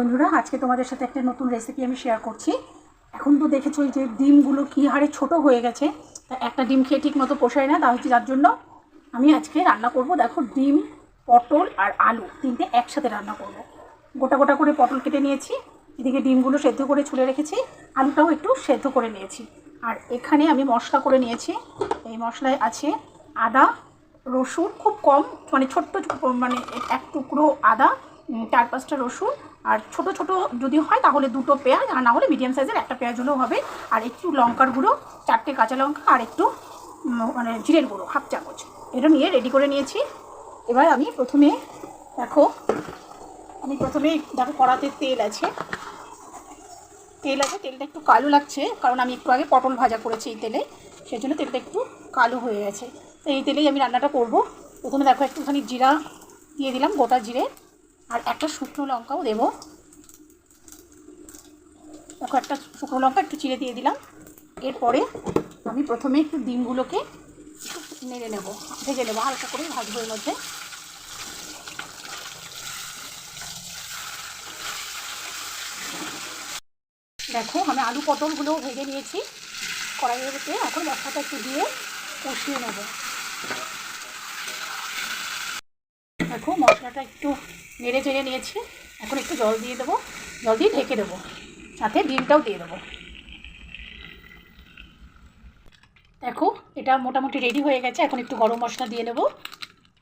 বন্ধুরা, আজকে তোমাদের সাথে একটা নতুন রেসিপি আমি শেয়ার করছি। এখন তো দেখেছ যে ডিমগুলো কী হারে ছোট হয়ে গেছে। তা একটা ডিম খেয়ে ঠিক মতো পোষায় না, তা হচ্ছে যার জন্য আমি আজকে রান্না করব, দেখো, ডিম, পটল আর আলু তিনটে একসাথে রান্না করব। গোটা গোটা করে পটল কেটে নিয়েছি, এদিকে ডিমগুলো সেদ্ধ করে ছুলে রেখেছি, আলুটাও একটু সেদ্ধ করে নিয়েছি। আর এখানে আমি মশলা করে নিয়েছি, এই মশলায় আছে আদা, রসুন, খুব কম মানে ছোট্ট মানে এক টুকরো আদা চার পাঁচটা রসুন। আর ছোট ছোট যদি হয় তাহলে দুটো পেঁয়াজ, আর না হলে মিডিয়াম সাইজের একটা পেঁয়াজ হলেও হবে। আর একটু লঙ্কার গুঁড়ো, চারটে কাঁচা লঙ্কা, আর একটু মানে জিরের গুঁড়ো, হাফ চামচ। এটা নিয়ে রেডি করে নিয়েছি। এবার আমি প্রথমে, দেখো, আমি প্রথমে দেখো কড়াতে তেল আছে। তেল আছে, তেলটা একটু কালো লাগছে, কারণ আমি একটু আগে পটল ভাজা করেছি এই তেলে। সেই জন্য তেলটা একটু কালো হয়ে গেছে। তো এই তেলেই আমি রান্নাটা করব। প্রথমে দেখো একটুখানি জিরা দিয়ে দিলাম, গোটা জিরে। আর একটা শুকনো লঙ্কাও দেবো। ওকে একটা শুকনো লঙ্কা একটু চিড়ে দিয়ে দিলাম। এরপরে আমি প্রথমে একটু ডিমগুলোকে নেড়ে নেব, ভেজে নেব, হালকা করে ভাজবো মধ্যে। দেখো, আমি আলু পটলগুলো ভেজে নিয়েছি কড়াইয়ের ভিতরে এখন মশলাটা একটু দিয়ে কষিয়ে নেব। দেখো, মশলাটা একটু নেড়ে চেড়ে নিয়েছি। এখন একটু জল দিয়ে দেবো। জল দিয়ে ঢেকে দেবো। সাথে ডিমটাও দিয়ে দেবো। দেখো, এটা মোটামুটি রেডি হয়ে গেছে। এখন একটু গরম মশলা দিয়ে নেব।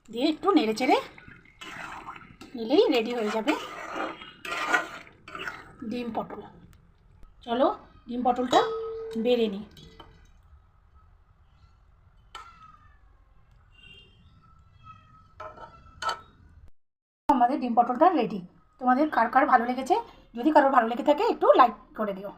দিয়ে একটু নেড়ে চেড়ে নিলেই রেডি হয়ে যাবে ডিম পটল। চলো, ডিম পটলটা বেড়ে নিই। আমাদের ডিম পটলটা রেডি তোমাদের কার কার ভালো লেগেছে? যদি কারোর ভালো লেগে থাকে, একটু লাইক করে দিও।